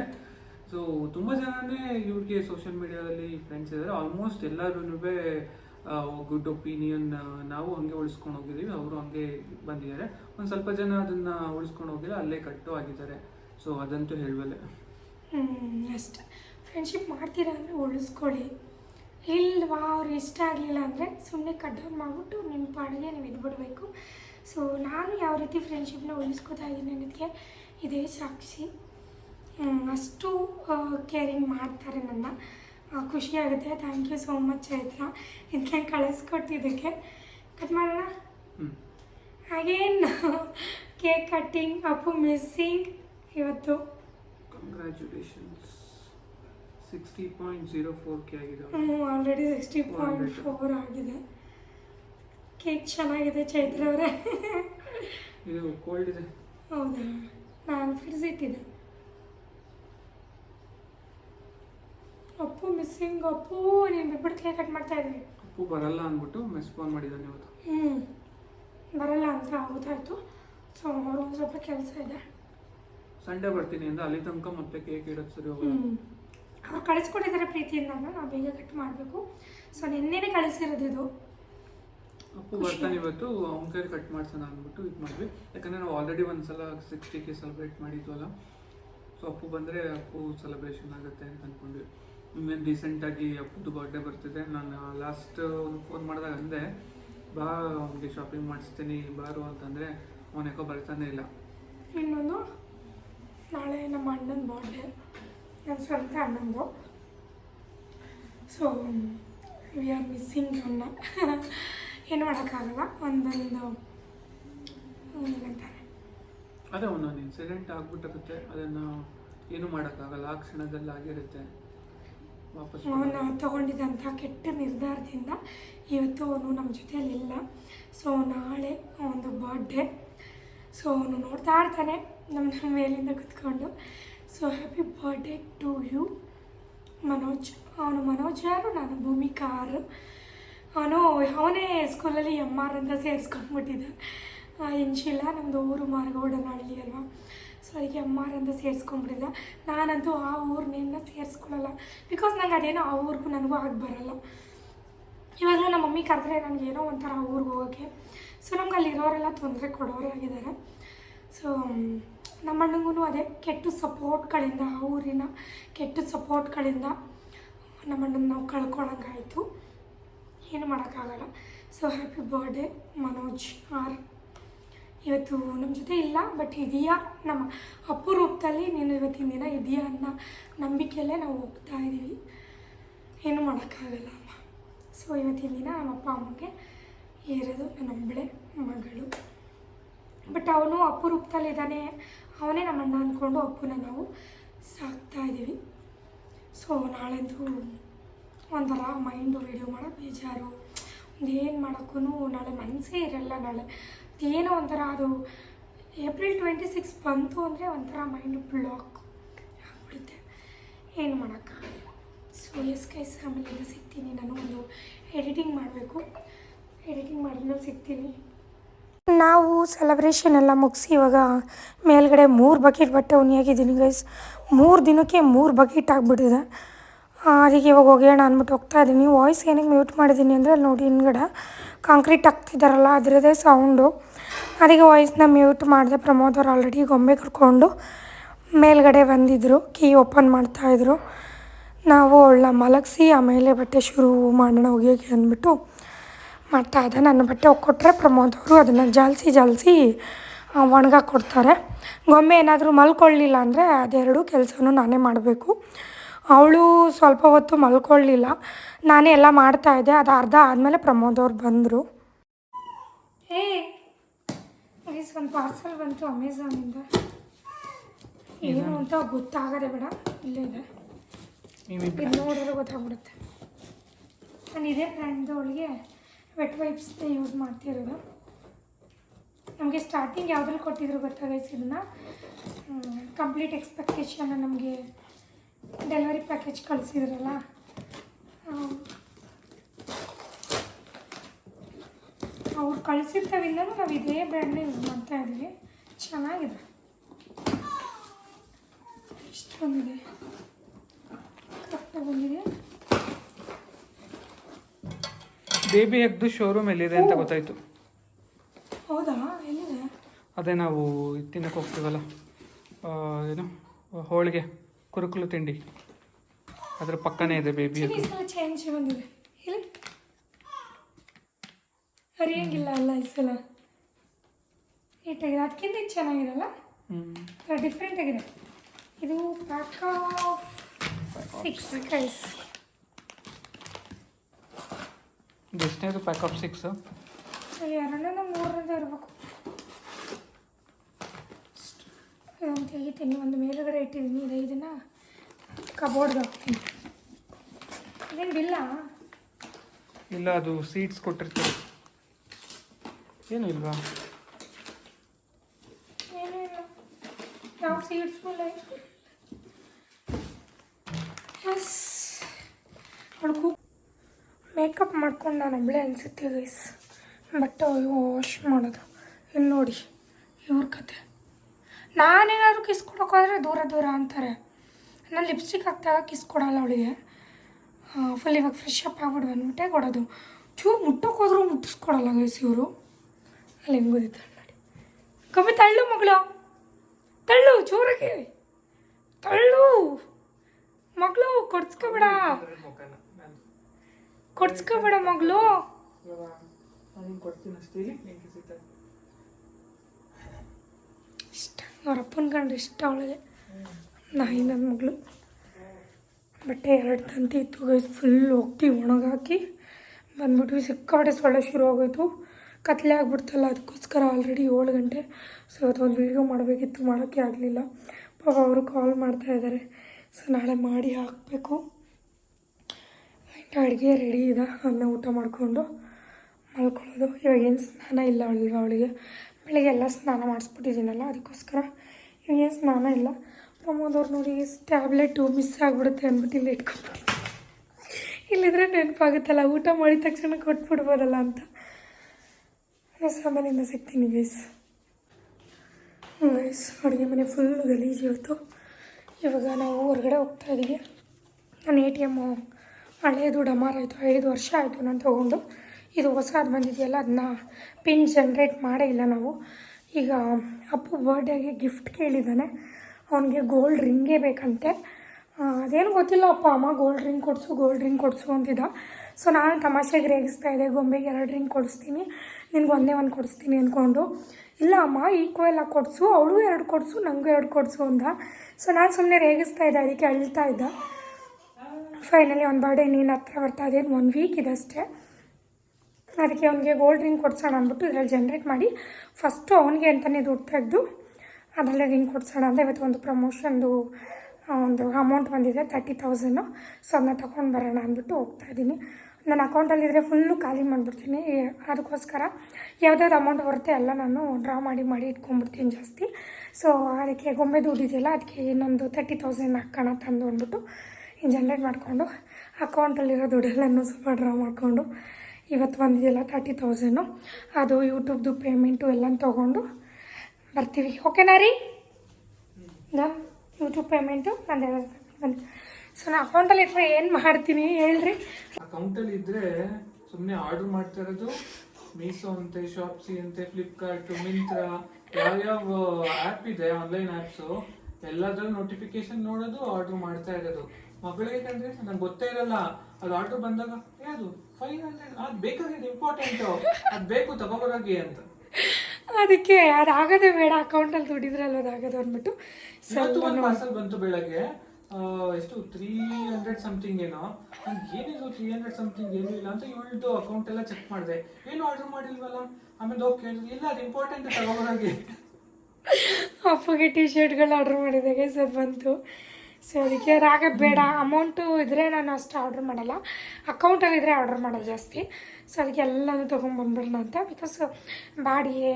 ಸೊ ತುಂಬ ಜನನೇ ಇವ್ರಿಗೆ ಸೋಷಿಯಲ್ ಮೀಡಿಯಾದಲ್ಲಿ ಫ್ರೆಂಡ್ಸ್ ಇದ್ದಾರೆ. ಆಲ್ಮೋಸ್ಟ್ ಎಲ್ಲರೂ ಗುಡ್ ಒಪಿನಿಯನ್ ನಾವು ಹಂಗೆ ಉಳಿಸ್ಕೊಂಡು ಹೋಗಿದ್ದೀವಿ. ಅವರು ಹಂಗೆ ಬಂದಿದ್ದಾರೆ. ಒಂದು ಸ್ವಲ್ಪ ಜನ ಅದನ್ನ ಉಳಿಸ್ಕೊಂಡು ಹೋಗಿಲ್ಲ ಅಲ್ಲೇ ಕಟ್ಟು ಆಗಿದ್ದಾರೆ. ಸೊ ಅದಂತೂ ಹೇಳುವಲ್ಲೇ ಅಷ್ಟೆ. ಫ್ರೆಂಡ್ಶಿಪ್ ಮಾಡ್ತೀರಾ ಅಂದರೆ ಉಳಿಸ್ಕೊಳ್ಳಿ. ಇಲ್ವಾ ಅವ್ರು ಇಷ್ಟ ಆಗಲಿಲ್ಲ ಅಂದರೆ ಸುಮ್ಮನೆ ಕಟ್ ಮಾಡಿಬಿಟ್ಟು ನಿಮ್ಮ ಪಾಡಿಗೆ ನೀವು ಇದ್ಬಿಡ್ಬೇಕು. ಸೊ ನಾನು ಯಾವ ರೀತಿ ಫ್ರೆಂಡ್ಶಿಪ್ನ ಉಳಿಸ್ಕೊತಾ ಇದ್ದೀನಿ ಅನ್ನೋದಕ್ಕೆ ಇದೇ ಸಾಕ್ಷಿ. ಅಷ್ಟು ಕೇರಿಂಗ್ ಮಾಡ್ತಾರೆ ನನ್ನ. ಖುಷಿಯಾಗುತ್ತೆ thank you so much Chaitra. ಇದಕ್ಕೆ ಕಳಿಸ್ಕೊಟ್ಟಿದ್ದಕ್ಕೆ. ಕಟ್ ಮಾಡೋಣ? Again cake cutting Appu missing ಇವತ್ತು. Congratulations sixty point zero four K ಆಗಿದೆ. ಆಲ್ರೆಡಿ ಸಿಕ್ಸ್ಟಿ ಪಾಯಿಂಟ್ ಫೋರ್ ಆಗಿದೆ. ಕೇಕ್ ಚೆನ್ನಾಗಿದೆ ಚೈತ್ರ ಅವರೇ. ಇದು ಕೋಲ್ಡ್ ಇದೆ. ಹೌದಾ? ನಾನು ಫ್ರಿಡ್ಜ್ ಇಟ್ಟಿದ್ದೆ. ಅಪ್ಪು ಮಿಸ್ಸಿಂಗ್ ಅಪ್ಪು ನೀನು ಬಿಟ್ಬಿಟ್ಟು ಕೇಕ್ ಕಟ್ ಮಾಡ್ತಾ ಇದ್ವಿ ಅಪ್ಪು ಬರಲ್ಲ ಅಂದ್ಬಿಟ್ಟು ಮೆಸ್ ಫೋನ್ ಮಾಡಿದ್ದಾನೆ ಇವತ್ತು. ಹ್ಞೂ ಬರಲ್ಲ ಅಂತ ಗೊತ್ತಾಯ್ತು. ಸೊ ಅವರು ಒಂದು ಸ್ವಲ್ಪ ಕೆಲಸ ಇದೆ. ಸಂಡೇ ಬರ್ತೀನಿ ಅಂದ್ರೆ ಅಲ್ಲಿ ತನಕ ಮತ್ತೆ ಕೇಕ್ ಇಡೋದು ಸರಿ ಹೋಗಿ ಹ್ಞೂ ಅವ್ರು ಕಳಿಸ್ಕೊಟ್ಟಿದ್ದಾರೆ ಪ್ರೀತಿಯಿಂದ ನಾವು ಬೇಗ ಕಟ್ ಮಾಡಬೇಕು. ಸೊ ನಿನ್ನೆನೆ ಕಳಿಸಿರೋದು ಇದು. ಅಪ್ಪು ಬರ್ತಾನೆ ಇವತ್ತು ಅವ್ನ ಕೈ ಕಟ್ ಮಾಡ್ಸೋಣ ಅಂದ್ಬಿಟ್ಟು ಇದು ಮಾಡಿದ್ವಿ. ಯಾಕಂದ್ರೆ ನಾವು ಆಲ್ರೆಡಿ ಒಂದ್ಸಲ ಸಿಕ್ಸ್ಟಿ ಕೆ ಸೆಲೆಬ್ರೇಟ್ ಮಾಡಿದ್ವಲ್ಲ. ಸೊ ಅಪ್ಪು ಬಂದರೆ ಅಪ್ಪು ಸೆಲೆಬ್ರೇಷನ್ ಆಗುತ್ತೆ ಅಂತ ಅಂದ್ಕೊಂಡ್ವಿ ಇನ್ನೇನು ರೀಸೆಂಟಾಗಿ ಅಪ್ಪುದು ಬರ್ಡೇ ಬರ್ತಿದೆ. ನಾನು ಲಾಸ್ಟ್ ಒಂದು ಫೋನ್ ಮಾಡಿದಾಗ ಅಂದೆ ಬಾ ಅವ್ನಿಗೆ ಶಾಪಿಂಗ್ ಮಾಡಿಸ್ತೀನಿ ಬಾರು ಅಂತಂದರೆ ಅವನ ಯಾಕೋ ಬರ್ತಾನೆ ಇಲ್ಲ. ಇನ್ನೊಂದು ನಾಳೆ ನಮ್ಮ ಅಣ್ಣನ ಬರ್ಡೇ ನನ್ನ ಸ್ವಂತ ಅಣ್ಣಂದು ಸೊ ವಿ ಆರ್ ಮಿಸ್ಸಿಂಗ್ ಅಣ್ಣ ಏನು ಮಾಡೋಕ್ಕಾಗಲ್ಲ? ಒಂದೊಂದು ಏನಂತಾರೆ? ಅದೇ ಒಂದೊಂದು ಇನ್ಸಿಡೆಂಟ್ ಆಗ್ಬಿಟ್ಟಿರುತ್ತೆ. ಅದನ್ನು ಏನು ಮಾಡೋಕ್ಕಾಗಲ್ಲ. ಆ ಕ್ಷಣದಲ್ಲಿ ಆಗಿರುತ್ತೆ. ವಾಪಸ್ ಅವನು ತಗೊಂಡಿದ್ದಂಥ ಕೆಟ್ಟ ನಿರ್ಧಾರದಿಂದ ಇವತ್ತು ಅವನು ನಮ್ಮ ಜೊತೆಯಲ್ಲಿಲ್ಲ ಸೊ ನಾಳೆ ಒಂದು ಬರ್ಡೇ ಸೊ ಅವನು ನೋಡ್ತಾ ಇರ್ತಾನೆ. ನಮ್ಮ ನಮ್ಮ ಮೇಲಿಂದ ಕುತ್ಕೊಂಡು. So happy birthday to you Manoj ಅವನು ಮನೋಜ್ ಯಾರು? ನಾನು ಭೂಮಿಕಾ ಆರು. ಅವನು ಅವನೇ ಸ್ಕೂಲಲ್ಲಿ ಎಂ ಆರ್ ಅಂತ ಸೇರಿಸ್ಕೊಂಡ್ಬಿಟ್ಟಿದ್ದ. ಇಂಚಿಲ್ಲ ನಮ್ಮದು ಊರು ಮಾರ್ಗೋಡನಹಳ್ಳಿ ಅಲ್ವಾ? ಸೊ ಅದಕ್ಕೆ ಎಂ ಆರ್ ಅಂತ ಸೇರಿಸ್ಕೊಂಡ್ಬಿಟ್ಟಿದ್ದ. ನಾನಂತೂ ಆ ಊರ ನೇಮ್ನ ಸೇರಿಸ್ಕೊಳ್ಳಲ್ಲ. ಬಿಕಾಸ್ ನಂಗೆ ಅದೇನೋ ಆ ಊರಿಗೂ ನನಗೂ ಆಗಿ ಬರಲ್ಲ. ಇವಾಗಲೂ ನಮ್ಮ ಮಮ್ಮಿ ಕರೆದ್ರೆ ನನಗೆ ಏನೋ ಒಂಥರ ಊರಿಗೆ ಹೋಗೋಕ್ಕೆ ಸೊ ನಮ್ಗೆ ಅಲ್ಲಿರೋರೆಲ್ಲ ತೊಂದರೆ ಕೊಡೋರೇ ಆಗಿದ್ದಾರೆ. ಸೊ ನಮ್ಮ ಅಣ್ಣಂಗೂ ಅದೇ ಕೆಟ್ಟ ಸಪೋರ್ಟ್ಗಳಿಂದ ಊರಿನ ಕೆಟ್ಟ ಸಪೋರ್ಟ್ಗಳಿಂದ ನಮ್ಮ ಅಣ್ಣನ ನಾವು ಕಳ್ಕೊಳಂಗಾಯಿತು. ಏನು ಮಾಡೋಕ್ಕಾಗಲ್ಲ. ಸೊ ಹ್ಯಾಪಿ ಬರ್ಡೇ ಮನೋಜ್ ಆರ್ ಇವತ್ತು ನಮ್ಮ ಜೊತೆ ಇಲ್ಲ ಬಟ್ ಇದೆಯಾ. ನಮ್ಮ ಅಪರೂಪದಲ್ಲಿ ನೀನು ಇವತ್ತಿನ ದಿನ ಇದೆಯಾ ಅನ್ನೋ ನಂಬಿಕೆಯಲ್ಲೇ ನಾವು ಹೋಗ್ತಾ ಇದ್ದೀವಿ ಏನು ಮಾಡೋಕ್ಕಾಗಲ್ಲ ಅಮ್ಮ. ಸೊ ಇವತ್ತಿನ ದಿನ ನಮ್ಮ ಅಪ್ಪ, ಅಮ್ಮಗೆ ಇರೋದು ನನ್ನ ಒಬ್ಬಳೆ ಮಗಳು. ಬಟ್ ಅವನು ಅಪರೂಪದಲ್ಲಿದ್ದಾನೆ. ಅವನೇ ನಮ್ಮಣ್ಣ ಅಂದ್ಕೊಂಡು ಅಪ್ಪನ ನಾವು ಸಾಕ್ತಾ ಇದ್ದೀವಿ. ಸೊ ನಾಳೆದು ಒಂಥರ ಮೈಂಡು ವೀಡಿಯೋ ಮಾಡೋಕೆ ಬೇಜಾರು. ಏನು ಮಾಡೋಕ್ಕೂ ನಾಳೆ ಮನಸ್ಸೇ ಇರಲ್ಲ ನಾಳೆ. ಏನೋ ಒಂಥರ ಅದು ಏಪ್ರಿಲ್ ಟ್ವೆಂಟಿ ಸಿಕ್ಸ್ ಬಂತು ಅಂದರೆ ಒಂಥರ ಮೈಂಡ್ ಬ್ಲಾಕ್ ಆಗ್ಬಿಡುತ್ತೆ. ಏನು ಮಾಡೋಕ್ಕಾಗಲ್ಲ ಸೊ ಎಸ್ ಕೈಸ್ ಆಮೇಲೆ ಸಿಗ್ತೀನಿ. ನಾನು ಒಂದು ಎಡಿಟಿಂಗ್ ಮಾಡಬೇಕು. ಎಡಿಟಿಂಗ್ ಮಾಡಿದ್ಮೇಲೆ ಸಿಗ್ತೀನಿ. ನಾವು ಸೆಲೆಬ್ರೇಷನ್ ಎಲ್ಲ ಮುಗಿಸಿ ಇವಾಗ ಮೇಲ್ಗಡೆ ಮೂರು ಬಕೆಟ್ ಬಟ್ಟೆ ಉಣಿಯಾಗಿದ್ದೀನಿ ಗೈಸ್ ಮೂರು ದಿನಕ್ಕೆ ಮೂರು ಬಕೆಟ್ ಆಗಿಬಿಟ್ಟಿದೆ. ಅದಕ್ಕೆ ಇವಾಗ ಹೋಗೋಣ ಅಂದ್ಬಿಟ್ಟು ಹೋಗ್ತಾ ಇದ್ದೀನಿ. ವಾಯ್ಸ್ ಏನಕ್ಕೆ ಮ್ಯೂಟ್ ಮಾಡಿದ್ದೀನಿ ಅಂದರೆ ನೋಡಿ ಹಿಂದ್ಗಡೆ ಕಾಂಕ್ರೀಟ್ ಹಾಕ್ತಿದ್ದಾರಲ್ಲ ಅದರದೇ ಸೌಂಡು ಅದಕ್ಕೆ ವಾಯ್ಸ್ನ ಮ್ಯೂಟ್ ಮಾಡಿದೆ ಪ್ರಮೋದ್ ಅವ್ರು ಆಲ್ರೆಡಿ ಗೊಂಬೆ ಕರ್ಕೊಂಡು ಮೇಲ್ಗಡೆ ಬಂದಿದ್ದರು ಕೀ ಓಪನ್ ಮಾಡ್ತಾಯಿದ್ರು ನಾವು ಅವಳನ್ನ ಮಲಗಿಸಿ ಆಮೇಲೆ ಬಟ್ಟೆ ಶುರು ಮಾಡೋಣ ಒಗೆಯೋಕ್ಕೆ ಅಂದ್ಬಿಟ್ಟು. ಮಾಡ್ತಾ ಇದ್ದೆ. ನನ್ನ ಬಟ್ಟೆ ಒಕ್ಕೊಟ್ರೆ ಪ್ರಮೋದ್ ಅವರು ಅದನ್ನು ಜಾಲಿಸಿ ಜಾಲಿಸಿ ಒಣಗಾಕಿ ಕೊಡ್ತಾರೆ. ಗೊಂಬೆ ಏನಾದರೂ ಮಲ್ಕೊಳ್ಳಿಲ್ಲ ಅಂದರೆ ಅದೆರಡು ಕೆಲಸನೂ ನಾನೇ ಮಾಡಬೇಕು. ಅವಳು ಸ್ವಲ್ಪ ಹೊತ್ತು ಮಲ್ಕೊಳ್ಳಿಲ್ಲ. ನಾನೇ ಎಲ್ಲ ಮಾಡ್ತಾಯಿದ್ದೆ ಅದು ಅರ್ಧ ಆದಮೇಲೆ ಪ್ರಮೋದ್ ಅವ್ರು ಬಂದರು. ಏ ಒಂದು ಪಾರ್ಸಲ್ ಬಂತು ಅಮೆಝಾನಿಂದ ಏನು ಅಂತ ಗೊತ್ತಾಗದೆ ಬೇಡ. ಇಲ್ಲೇ ಇದೆ. ಇದು ನೋಡಿದ್ರೆ ಗೊತ್ತಾಗ್ಬಿಡುತ್ತೆ. ನಾನು ಇದೇ ಫ್ರೆಂಡ್ ಅವಳಿಗೆ ವೆಟ್ ವೈಪ್ಸ್ನ ಯೂಸ್ ಮಾಡ್ತಿರೋದು. ನಮಗೆ ಸ್ಟಾರ್ಟಿಂಗ್ ಯಾವುದ್ರಲ್ಲಿ ಕೊಟ್ಟಿದ್ರು ಗೊತ್ತಾಗೈಸ್ ಇದನ್ನ? ಕಂಪ್ಲೀಟ್ ಎಕ್ಸ್ಪೆಕ್ಟೇಷನ್ ನಮಗೆ ಡೆಲಿವರಿ ಪ್ಯಾಕೇಜ್ ಕಳಿಸಿದ್ರಲ್ಲ. ಅವ್ರು ಕಳಿಸಿರ್ತವಿಂದನೂ ನಾವು ಇದೇ ಬ್ರ್ಯಾಂಡ್ನ ಯೂಸ್ ಮಾಡ್ತಾ ಇದ್ದೀವಿ ಚೆನ್ನಾಗಿದೆ. ಇಷ್ಟೊಂದಿದೆ. ಕರೆಕ್ಟಾಗಿ ಬಂದಿದೆ. ಬೇಬಿ ಎಗ್ದು ಶೋರೂಮ್ ಎಲ್ಲಿದೆ ಅಂತ ಗೊತ್ತಾಯ್ತು. ಹೌದಾ? ಎಲ್ಲಿದೆ? ಅದೇ ನಾವು ತಿನ್ನಕ್ಕೆ ಹೋಗ್ತೀವಲ್ಲ ಏನು ಹೋಳಿಗೆ ಕುರುಕುಲು ತಿಂಡಿ. ಅದ್ರ ಪಕ್ಕನೇ ಇದೆ ಬೇಬಿ ಎಗ್ ಚೇಂಜ್ ಬಂದಿದೆ. ಇಲ್ಲಿ ಹರಿಯಂಗಿಲ್ಲ ಅಲ್ಲ ಈ ಸಲ. ನೀಟಾಗಿದೆ ಅದಕ್ಕಿಂತ ಚೆನ್ನಾಗಿರಲ್ಲ ಡಿಫ್ರೆಂಟ್ ಆಗಿದೆ. ಇದು ಪ್ಯಾಕ್ ಆಫ್ ಸಿಕ್ಸ್ ಕೈಸ್ ಎಷ್ಟನೇದು ಪ್ಯಾಕ್ ಆಫ್ ಸಿಕ್ಸ್ ಎರಡನೇ ಮೂರನೇದು ಇರಬೇಕು. ತೆಗಿತೀನಿ ಒಂದು ಮೇಲುಗಡೆ ಇಟ್ಟಿದ್ದೀನಿ ಇದು ಇದನ್ನು ಕಬೋರ್ಡ್ಗೆ ಹಾಕ್ತೀನಿ. ಇದೇನು ಬಿಲ್ಲ ಇಲ್ಲ ಅದು ಸೀಟ್ಸ್ ಕೊಟ್ಟಿರ್ತಾರೆ. ಏನು ಇಲ್ವಾ? ಏನೂ ಇಲ್ಲ. ಯಾವ ಸೀಡ್ಸ್ ಇಲ್ಲ ಎಸ್ ಅವಳು ಮೇಕಪ್ ಮಾಡ್ಕೊಂಡು ನಾನು ಒಬ್ಬಳೇ ಅನಿಸುತ್ತೆ ಗೈಸ್ ಬಟ್ ವಾಶ್ ಮಾಡೋದು. ಇಲ್ಲಿ ನೋಡಿ, ಇವ್ರ ಕತೆ. ನಾನೇನಾದರೂ ಕಿಸ್ ಕೊಡೋಕ್ಕೋದ್ರೆ ದೂರ ದೂರ ಅಂತಾರೆ. ನಾನು ಲಿಪ್ಸ್ಟಿಕ್ ಹಾಕ್ದಾಗ ಕಿಸ್ ಕೊಡೋಲ್ಲ ಅವಳಿಗೆ. ಫುಲ್ ಇವಾಗ ಫ್ರೆಶ್ ಅಪ್ ಆಗ್ಬಿಡ್ದು ಅಂದ್ಬಿಟ್ಟೆ ಕೊಡೋದು. ಚೂರು ಮುಟ್ಟಕ್ಕೆ ಹೋದ್ರೂ ಮುಟ್ಟಿಸ್ಕೊಡಲ್ಲ ಗೈಸ್ ಇವರು. ಅಲ್ಲಿ ಹೆಂಗೆ ಓದಿದ್ದಾಳೆ ನೋಡಿ. ಕಮ್ಮಿ ತಳ್ಳು ಮಗಳು. ತಳ್ಳು, ಜೋರಾಗಿ. ತಳ್ಳು. ಮಗಳು, ಕೊಡ್ಸ್ಕೊಬೇಡ. ಕೊಡ್ಸ್ಕೊಬೇಡ ಮಗಳು ಇಷ್ಟ, ಅವ್ರ ಅಪ್ಪನ ಕಂಡ್ರೆ ಇಷ್ಟ ಅವಳಿಗೆ. ನಾಯಿ ನನ್ನ ಮಗಳು. ಬಟ್ಟೆ ಎರಡು ತಂತಿ ಇತ್ತು ಫುಲ್ ಹೋಗ್ತಿ ಒಣಗಾಕಿ ಬಂದ್ಬಿಟ್ವಿ. ಸಿಕ್ಕಾಪಟ್ಟೆ ಸೊಳ್ಳೆ ಶುರು ಆಗೋಯ್ತು. ಕತ್ಲೆ ಆಗ್ಬಿಡ್ತಲ್ಲ, ಅದಕ್ಕೋಸ್ಕರ ಆಲ್ರೆಡಿ ಏಳು ಗಂಟೆ. ಸೊ ಇವತ್ತು ಒಂದು ವೀಡಿಯೋ ಮಾಡಬೇಕಿತ್ತು, ಮಾಡೋಕ್ಕೆ ಆಗಲಿಲ್ಲ. ಪಾಪ ಅವರು ಕಾಲ್ ಮಾಡ್ತಾ ಇದ್ದಾರೆ. ಸೊ ನಾಳೆ ಮಾಡಿ ಹಾಕಬೇಕು. ಅಡುಗೆ ರೆಡಿ ಇದೆ. ಅದನ್ನ ಊಟ ಮಾಡಿಕೊಂಡು ಮಲ್ಕೊಳ್ಳೋದು. ಇವಾಗೇನು ಸ್ನಾನ ಇಲ್ಲ ಅಲ್ವಾ ಅವಳಿಗೆ ಬೆಳಗ್ಗೆ ಎಲ್ಲ ಸ್ನಾನ ಮಾಡಿಸ್ಬಿಟ್ಟಿದ್ದೀನಲ್ಲ, ಅದಕ್ಕೋಸ್ಕರ ಇವಾಗೇನು ಸ್ನಾನ ಇಲ್ಲ. ಪ್ರಮೋದವ್ರು ನೋಡಿ ಟ್ಯಾಬ್ಲೆಟು ಮಿಸ್ ಆಗಿಬಿಡುತ್ತೆ ಅಂದ್ಬಿಟ್ಟು ಇಲ್ಲಿ ಇಟ್ಕೊಂಡ್ಬಿಟ್ಟಿದ್ದೆ ಇಲ್ಲಿದ್ರೆ ನೆನಪಾಗುತ್ತಲ್ಲ, ಊಟ ಮಾಡಿದ ತಕ್ಷಣ ಕೊಟ್ಬಿಡ್ಬೋದಲ್ಲ ಅಂತ. ಆಮೇಲಿಂದ ಸಿಗ್ತೀನಿ ಗೈಸ್ ಗೈಸ್ ಅಡುಗೆ ಮನೆ ಫುಲ್ ಗಲೀಜು ಇವತ್ತು. ಇವಾಗ ನಾವು ಹೊರಗಡೆ ಹೋಗ್ತಾ ಇದ್ದೀವಿ ನಾನು ಎ ಟಿ ಎಮ್ಮು ಹಳೇದು ಡಮಾರ್ ಆಯಿತು, ಐದು ವರ್ಷ ಆಯಿತು ನಾನು ತೊಗೊಂಡು. ಇದು ಹೊಸದು ಬಂದಿದೆಯಲ್ಲ ಅದನ್ನ ಪಿನ್ ಜನ್ರೇಟ್ ಮಾಡೇ ಇಲ್ಲ ನಾವು. ಈಗ ಅಪ್ಪು ಬರ್ಡೇಗೆ ಗಿಫ್ಟ್ ಕೇಳಿದ್ದಾನೆ ಅವನಿಗೆ ಗೋಲ್ಡ್ ರಿಂಗೇ ಬೇಕಂತೆ. ಅದೇನು ಗೊತ್ತಿಲ್ಲ ಅಪ್ಪ, ಅಮ್ಮ ಗೋಲ್ಡ್ ರಿಂಗ್ ಕೊಡಿಸು ಗೋಲ್ಡ್ ರಿಂಗ್ ಕೊಡಿಸು ಅಂತಿದ್ದ. ಸೊ ನಾನು ತಮಾಷೆಗೆ ರೇಗಿಸ್ತಾ ಇದ್ದೆ, ಗೊಂಬೆಗೆ ಎರಡು ರಿಂಗ್ ಕೊಡಿಸ್ತೀನಿ, ನಿನ್ಗೆ ಒಂದೇ ಒಂದು ಕೊಡಿಸ್ತೀನಿ ಅಂದ್ಕೊಂಡು ಇಲ್ಲ, ಅಮ್ಮ ಈಕ್ವಲ್ ಆಗಿ ಕೊಡಿಸು, ಅವಳು ಎರಡು ಕೊಡಿಸು ನನಗೂ ಎರಡು ಕೊಡಿಸು ಅಂದ. ಸೊ ನಾನು ಸುಮ್ಮನೆ ರೇಗಿಸ್ತಾ ಇದ್ದೆ, ಅದಕ್ಕೆ ಅಳ್ತಾ ಇದ್ದ. ಫೈನಲಿ ಒಂದು ಬರ್ಡೇ ನೀನು ಹತ್ರ ಬರ್ತಾ ಇದೆ ಒಂದು ವೀಕ್ ಇದೆ ಅಷ್ಟೇ. ಅದಕ್ಕೆ ಅವನಿಗೆ ಗೋಲ್ಡ್ ರಿಂಗ್ ಕೊಡ್ಸೋಣ ಅಂದ್ಬಿಟ್ಟು ಇದರಲ್ಲಿ ಜನ್ರೇಟ್ ಮಾಡಿ ಫಸ್ಟು ಅವನಿಗೆ ಅಂತಲೇ ದುಡ್ಡು ತೆಗೆದು, ಅದರಲ್ಲೇ ರಿಂಗ್ ಕೊಡ್ಸೋಣ ಅಂತ ಇವತ್ತು ಒಂದು ಪ್ರಮೋಷನ್ದು ಒಂದು ಅಮೌಂಟ್ ಬಂದಿದೆ ತರ್ಟಿ ತೌಸಂಡು ಸೊ ಅದನ್ನ ತೊಗೊಂಡು ಬರೋಣ ಅಂದ್ಬಿಟ್ಟು ಹೋಗ್ತಾ ಇದ್ದೀನಿ. ನನ್ನ ಅಕೌಂಟಲ್ಲಿದ್ದರೆ ಫುಲ್ಲು ಖಾಲಿ ಮಾಡಿಬಿಡ್ತೀನಿ. ಅದಕ್ಕೋಸ್ಕರ ಯಾವುದಾದ್ರು ಅಮೌಂಟ್ ಬರುತ್ತೆ ಎಲ್ಲ ನಾನು ಡ್ರಾ ಮಾಡಿ ಮಾಡಿ ಇಟ್ಕೊಂಡ್ಬಿಡ್ತೀನಿ ಜಾಸ್ತಿ. ಸೊ ಅದಕ್ಕೆ ಗೊಂಬೆ ದುಡ್ಡಿದೆಯಲ್ಲ ಅದಕ್ಕೆ ಇನ್ನೊಂದು ತರ್ಟಿ ತೌಸಂಡ್ ಹಾಕೋಣ ತಂದು ಅಂದ್ಬಿಟ್ಟು ಜನ್ರೇಟ್ ಮಾಡಿಕೊಂಡು ಅಕೌಂಟಲ್ಲಿರೋ ದುಡ್ಡೆಲ್ಲನೂ ಸ್ವಲ್ಪ ಡ್ರಾ ಮಾಡಿಕೊಂಡು ಇವತ್ತು ಬಂದಿದೆಯಲ್ಲ ತರ್ಟಿ ತೌಸಂಡು ಅದು ಯೂಟ್ಯೂಬ್ದು ಪೇಮೆಂಟು ಎಲ್ಲ ತೊಗೊಂಡು ಬರ್ತೀವಿ. ಓಕೆನಾ ರೀ? ನಾನು ಯೂಟ್ಯೂಬ್ ಪೇಮೆಂಟು ನಂದು ಸೊ ನಾನು ಅಕೌಂಟಲ್ಲಿ ಇಟ್ಟರೆ ಏನು ಮಾಡ್ತೀನಿ ಹೇಳ್ರಿ? ಅಕೌಂಟಲ್ಲಿ ಇದ್ದರೆ ಸುಮ್ಮನೆ ಆರ್ಡರ್ ಮಾಡ್ತಾ ಇರೋದು. ಮೀಸೋ ಅಂತೆ ಶಾಪ್ಸಿ ಅಂತೆ ಫ್ಲಿಪ್ಕಾರ್ಟ್ ಯಾವ ಯಾವ್ಯಾವ ಆ್ಯಪ್ ಇದೆ ಆನ್ಲೈನ್ ಆ್ಯಪ್ಸು ಎಲ್ಲದರಲ್ಲೂ ನೋಟಿಫಿಕೇಶನ್ ನೋಡೋದು ಆರ್ಡರ್ ಮಾಡ್ತಾ ಇರೋದು. ಮಗಳಿಗೆ ಕಂಡ್ರೆ ನಂಗೆ ಗೊತ್ತೇ ಇರಲ್ಲ. ಅದು ಆರ್ಡರ್ ಬಂದಾಗ ಯಾವುದು ಫೈವ್ ಹಂಡ್ರೆಡ್ ಅದು ಬೇಕಾಗಿದೆ ಇಂಪಾರ್ಟೆಂಟು ಅದು ಬೇಕು ತಗೊಬರೋಗಿ ಅಂತ. ಅದಕ್ಕೆ ಅದು ಆಗೋದೇ ಬೇಡ ಅಕೌಂಟಲ್ಲಿ ದುಡ್ಡಿದ್ರಲ್ಲ ಅದು ಆಗೋದು ಅಂದ್ಬಿಟ್ಟು ಇವತ್ತು ಒಂದು ಪಾರ್ಸಲ್ ಬಂತು ಬೆಳಗ್ಗೆ. ಎಷ್ಟು ತ್ರೀ ಹಂಡ್ರೆಡ್ ಸಮಥಿಂಗ್ ಏನೋ. ನಂಗೆ ಏನಿದು ತ್ರೀ ಹಂಡ್ರೆಡ್ ಸಮಥಿಂಗ್ ಏನೂ ಇಲ್ಲ ಅಂತ ಇವಳ್ದು ಅಕೌಂಟ್ ಎಲ್ಲ ಚೆಕ್ ಮಾಡಿದೆ. ಏನು ಆರ್ಡರ್ ಮಾಡಿಲ್ವಲ್ಲ? ಆಮೇಲೆ ಹೋಗಿ ಕೇಳಿದ್ರು ಇಲ್ಲ ಅದು ಇಂಪಾರ್ಟೆಂಟ್ ತಗೋಬರೋಗಿ ಅಪ್ಪಗೆ ಟಿ ಶರ್ಟ್ಗಳು ಆರ್ಡರ್ ಮಾಡಿದಾಗೆ ಸರ್ ಬಂತು. ಸೊ ಅದಕ್ಕೆ ರಾಗ ಬೇಡ. ಅಮೌಂಟು ಇದ್ದರೆ ನಾನು ಅಷ್ಟು ಆರ್ಡ್ರ್ ಮಾಡಲ್ಲ. ಅಕೌಂಟಲ್ಲಿ ಇದ್ದರೆ ಆರ್ಡ್ರ್ ಮಾಡೋದು ಜಾಸ್ತಿ. ಸೊ ಅದಕ್ಕೆ ಎಲ್ಲನೂ ತೊಗೊಂಡ್ಬಂದ್ಬಿಡೋಣ ಅಂತ. ಬಿಕಾಸ್ ಬಾಡಿಗೆ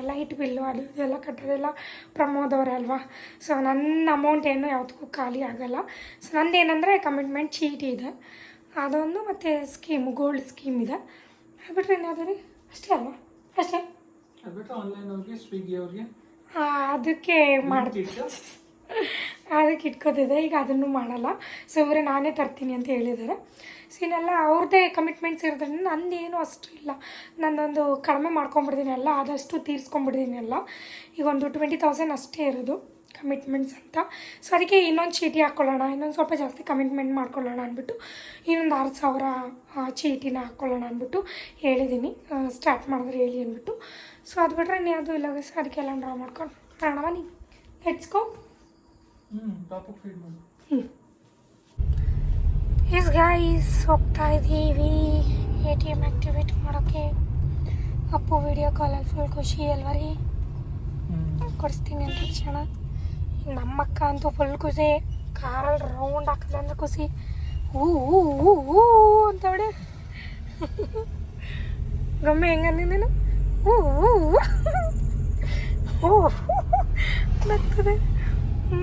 ಲೈಟ್ ಬಿಲ್ಲು ಅದು ಇದೆಲ್ಲ ಕಟ್ಟೋದೆಲ್ಲ ಪ್ರಮೋದ್ ಅವರೇ ಅಲ್ವಾ? ಸೊ ನನ್ನ ಅಮೌಂಟ್ ಏನು ಯಾವುದಕ್ಕೂ ಖಾಲಿ ಆಗೋಲ್ಲ. ಸೊ ನಂದು ಏನಂದರೆ ಕಮಿಟ್ಮೆಂಟ್ ಚೀಟಿ ಇದೆ. ಅದೊಂದು ಮತ್ತು ಸ್ಕೀಮು ಗೋಲ್ಡ್ ಸ್ಕೀಮ್ ಇದೆ. ಅದು ಬಿಟ್ಟರೆ ಏನಾದರೂ ರೀ ಅಷ್ಟೇ ಅಲ್ವಾ? ಅಷ್ಟೇ? ಅದು ಬಿಟ್ಟು ಆನ್ಲೈನ್ ಅವ್ರಿಗೆ ಸ್ವಿಗ್ಗಿ ಅವ್ರಿಗೆ. ಆ, ಅದಕ್ಕೆ ಮಾಡ್ತೀನಿ. ಅದಕ್ಕೆ ಇಟ್ಕೋತಿದ್ದೆ ಈಗ ಅದನ್ನು ಮಾಡಲ್ಲ. ಸೊ ಇವರೇ ನಾನೇ ತರ್ತೀನಿ ಅಂತ ಹೇಳಿದ್ದಾರೆ. ಸೊ ಇನ್ನೆಲ್ಲ ಅವ್ರದ್ದೇ ಕಮಿಟ್ಮೆಂಟ್ಸ್ ಇರೋದ್ರಿಂದ ನಂದೇನು ಅಷ್ಟು ಇಲ್ಲ. ನನ್ನೊಂದು ಕಡಿಮೆ ಮಾಡ್ಕೊಂಬಿಡ್ತೀನಿ ಎಲ್ಲ ಆದಷ್ಟು ತೀರಿಸ್ಕೊಂಬಿಡ್ತೀನಿ ಎಲ್ಲ ಈಗ ಒಂದು ಟ್ವೆಂಟಿ ತೌಸಂಡ್ ಅಷ್ಟೇ ಇರೋದು ಕಮಿಟ್ಮೆಂಟ್ಸ್ ಅಂತ. ಸೊ ಅದಕ್ಕೆ ಇನ್ನೊಂದು ಚೀಟಿ ಹಾಕ್ಕೊಳ್ಳೋಣ, ಇನ್ನೊಂದು ಸ್ವಲ್ಪ ಜಾಸ್ತಿ ಕಮಿಟ್ಮೆಂಟ್ ಮಾಡ್ಕೊಳ್ಳೋಣ ಅಂದ್ಬಿಟ್ಟು, ಇನ್ನೊಂದು ಆರು ಸಾವಿರ ಚೀಟಿನ ಹಾಕ್ಕೊಳ್ಳೋಣ ಅಂದ್ಬಿಟ್ಟು ಹೇಳಿದ್ದೀನಿ. ಸ್ಟಾರ್ಟ್ ಮಾಡಿದ್ರೆ ಹೇಳಿ ಅಂದ್ಬಿಟ್ಟು. ಸೊ ಅದು ಬಿಟ್ರೆ ಅದು ಇಲ್ಲ ಅದಕ್ಕೆಲ್ಲ ಡ್ರಾ ಮಾಡ್ಕೊಂಡು. ಬನ್ನಿ. ಲೆಟ್ಸ್ ಗೋ ಹ್ಞೂ ಟಾಪಿಕ್ ಫೀಡ್ ಮಾಡಿ ಇಸ್ ಗೈಸ್ ಹೋಗ್ತಾ ಇದ್ದೀವಿ ಎ ಟಿ ಎಂ ಆ್ಯಕ್ಟಿವೇಟ್ ಮಾಡೋಕ್ಕೆ ಅಪ್ಪು ವಿಡಿಯೋ ಕಾಲಲ್ಲಿ ಫುಲ್ ಖುಷಿ ಅಲ್ವ ರೀ ಕೊಡಿಸ್ತೀನಿ ಅಂತ ತಕ್ಷಣ ನಮ್ಮಕ್ಕ ಅಂತೂ ಫುಲ್ ಖುಷಿ ಕಾರಲ್ಲಿ ರೌಂಡ್ ಹಾಕಿದ್ರೆ ಅಂದ್ರೆ ಖುಷಿ ಹೂ ಹೂ ಹೂ ಹೂ ಅಂತ ಹೊಡೆ ಗಮ್ಮೆ ಹೆಂಗಂದಿ ನೀನು ಹೂ ಹೂ ಹೂ ನಗ್ತದೆ ಹ್ಞೂ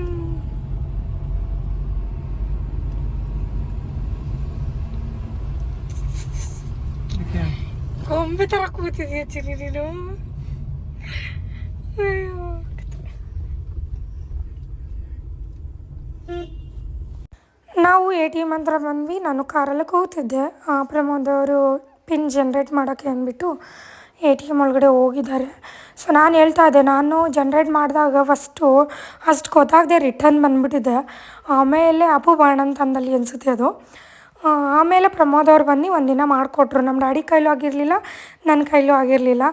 ಗೊಂಬೆ ಥರ ಕೂತಿದ್ಯಾ ಚಿನಿ ನೀನು ನಾವು ಎ ಟಿ ಎಂ ಹತ್ರ ಬಂದ್ವಿ ನಾನು ಕಾರಲ್ಲಿ ಕೂತಿದ್ದೆ. ಆ, ಪ್ರಮೋದ್ ಅವರು ಪಿನ್ ಜನ್ರೇಟ್ ಮಾಡೋಕ್ಕೆ ಅಂದ್ಬಿಟ್ಟು ಎ ಟಿ ಎಂ ಒಳಗಡೆ ಹೋಗಿದ್ದಾರೆ. ಸೊ ನಾನು ಹೇಳ್ತಾ ಇದ್ದೆ ನಾನು ಜನ್ರೇಟ್ ಮಾಡಿದಾಗ ಫಸ್ಟು ಅಷ್ಟು ಗೊತ್ತಾಗದೆ ರಿಟರ್ನ್ ಬಂದುಬಿಟ್ಟಿದ್ದೆ ಆಮೇಲೆ ಅಪು ಬಾಣಂತಂದಲ್ಲಿ ಅನಿಸುತ್ತೆ ಅದು. ಆಮೇಲೆ ಪ್ರಮೋದ್ ಅವ್ರು ಬಂದು ಒಂದಿನ ಮಾಡಿಕೊಟ್ರು. ನಮ್ಮ ಡ್ಯಾಡಿ ಕೈಲೂ ಆಗಿರಲಿಲ್ಲ, ನನ್ನ ಕೈಲೂ ಆಗಿರಲಿಲ್ಲ.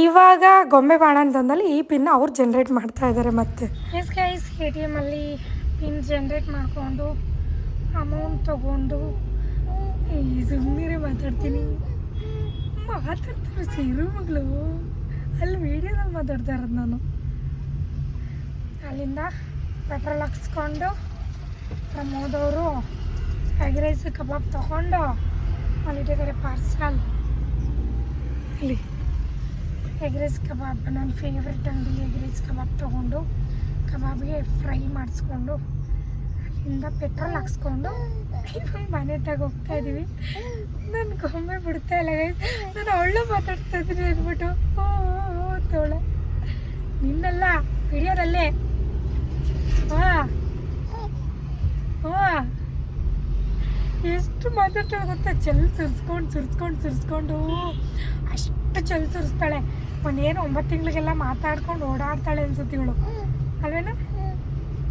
ಇವಾಗ ಗೊಂಬೆ ಬಾಣ ಅಂತಂದಲ್ಲಿ ಈ ಪಿನ್ ಅವ್ರು ಜನ್ರೇಟ್ ಮಾಡ್ತಾ ಇದ್ದಾರೆ ಮತ್ತೆ. ಎಸ್ ಎ ಟಿ ಎಮ್ಮಲ್ಲಿ ಪಿನ್ ಜನ್ರೇಟ್ ಮಾಡಿಕೊಂಡು ಅಮೌಂಟ್ ತಗೊಂಡು ಈ ಸುಮ್ಮನೆ ಮಾತಾಡ್ತೀನಿ. ಮಾತಾಡ್ತಾರೆ ಸೀರು ಮಗಳು. ಅಲ್ಲಿ ವೀಡಿಯೋದಲ್ಲಿ ಮಾತಾಡ್ತಾ ಇರೋದು ನಾನು. ಅಲ್ಲಿಂದ ಪೆಟ್ರೋಲ್ ಹಾಕ್ಸ್ಕೊಂಡು ಪ್ರಮೋದವರು ಎಗ್ ರೈಸ್ ಕಬಾಬ್ ತೊಗೊಂಡು ಅಲ್ಲಿಟ್ಟಿದ್ದಾರೆ ಪಾರ್ಸಲ್ ಇಲ್ಲಿ ಎಗ್ ರೈಸ್ ಕಬಾಬ್ ನನ್ನ ಫೇವ್ರೆಟ್ ಅಂಗಡಿ ಎಗ್ ರೈಸ್ ಕಬಾಬ್ ತೊಗೊಂಡು ಕಬಾಬ್ಗೆ ಫ್ರೈ ಮಾಡಿಸ್ಕೊಂಡು ಅಲ್ಲಿಂದ ಪೆಟ್ರೋಲ್ ಹಾಕ್ಸ್ಕೊಂಡು ಇವಾಗ ಮನೆ ತಗ ಹೋಗ್ತಾ ಇದ್ದೀವಿ ನನ್ನ ಗೊಂಬೆ ಬಿಡ್ತಾ ಇಲ್ಲ. ನಾನು ಅವಳು ಮಾತಾಡ್ತಾ ಇದ್ದೀನಿ ಅಂದ್ಬಿಟ್ಟು ಓ ಓ ತೋಳೆ ನಿನ್ನೆಲ್ಲ ವಿಡಿಯೋದಲ್ಲೇ ಹಾಂ ಹಾಂ ಎಷ್ಟು ಮಾತಾಡ್ತಾಳೆ ಗೊತ್ತಾ ಚಲ್ ಸುರಿಸ್ಕೊಂಡು ಸುರಿಸ್ಕೊಂಡು ಸುರಿಸ್ಕೊಂಡು ಅಷ್ಟು ಚಲ್ ಸುರಿಸ್ತಾಳೆ. ಒಂದೇನು ಒಂಬತ್ತು ತಿಂಗಳಿಗೆಲ್ಲ ಮಾತಾಡ್ಕೊಂಡು ಓಡಾಡ್ತಾಳೆ ಅನ್ಸುತ್ತೆ ಇವಳು. ಅಲ್ವೇನ?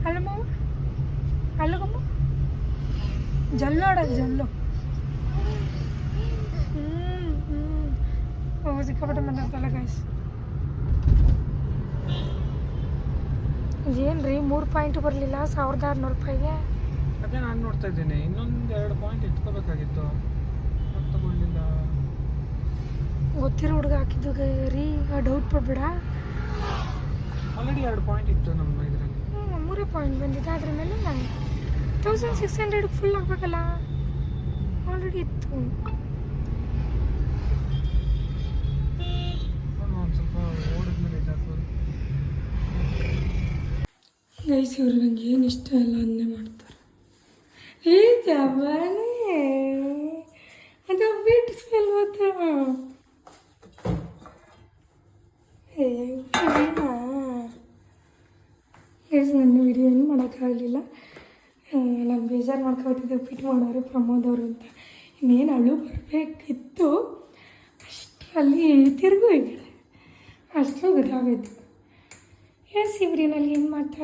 ಅಲ್ಲಮ್ಮ? ಅಲ್ಲಿಗಮ್ಮ? ಜಲ್ಲೋಡ ಜಲ್ಲು. ಹ್ಞೂ ಹ್ಞೂ ಸಿಕ್ಕಾಪಟ್ಟೆ ಮಾತಾಡ್ತಾಳೆ ಗೈಸ್ ಏನು ರೀ ಮೂರು ಪಾಯಿಂಟ್ ಬರಲಿಲ್ಲ? ಸಾವಿರದ ಆರುನೂರು ರೂಪಾಯಿಗೆ? ಅದೇ ನಾನು ನೋಡ್ತಾ ಇದ್ದೀನಿ? ಇನ್ನೊಂದು ಎರಡು ಪಾಯಿಂಟ್ ಎತ್ಕೋಬೇಕಾಗಿತ್ತು. ಮತ್ತೆ ತಗೊಳ್ಳಿಲ್ಲ ಗೊತ್ತಿರೋ ಹುಡುಗ ಹಾಕಿದ್ದು ರೀ ಡೌಟ್ ಪಡ್ಬೇಡ. ಆಲ್ರೆಡಿ ಎರಡು ಪಾಯಿಂಟ್ ಇತ್ತು ನಮ್ಮ ಇದರಲ್ಲಿ. ಮೂರೇ ಪಾಯಿಂಟ್ ಬಂದಿದೆ. ಅದ್ರ ಮೇಲೆ ತೌಸಂಡ್ ಸಿಕ್ಸ್ ಹಂಡ್ರೆಡ್ ಫುಲ್ ಆಗಬೇಕಲ್ಲ. ಆಲ್ರೆಡಿ ಇತ್ತು. ಗೈಸ್ ಇವರು ನಂಗೆ ಏನು ಇಷ್ಟ ಇಲ್ಲ ಅನ್ನೇ ಮಾಡ್ತಾರೆ. ಏ ಜವಾನೇ ಅದು ಬಿಟ್ಟು ಸ್ಮೆಲ್ ಮಾತ್ರ ನನ್ನ ವಿಡಿಯೋ ಏನು ಮಾಡೋಕ್ಕಾಗಲಿಲ್ಲ. ನಾನು ಬೇಜಾರು ಮಾಡ್ಕೊಬಿಟ್ಟಿದ್ದೆ ಫಿಟ್ ಮಾಡೋರು, ಪ್ರಮೋದ್ ಅವರು ಅಂತ. ಇನ್ನೇನು ಅಳು ಬರಬೇಕಿತ್ತು. ಅಷ್ಟರಲ್ಲಿ ತಿರುಗು ಈ ಕಡೆ. ಅಷ್ಟು ಗೊತ್ತಾಗೋಯ್ತು ಎಸ್ ಇವ್ರಿನಲ್ಲಿ ಏನು ಮಾಡ್ತಾ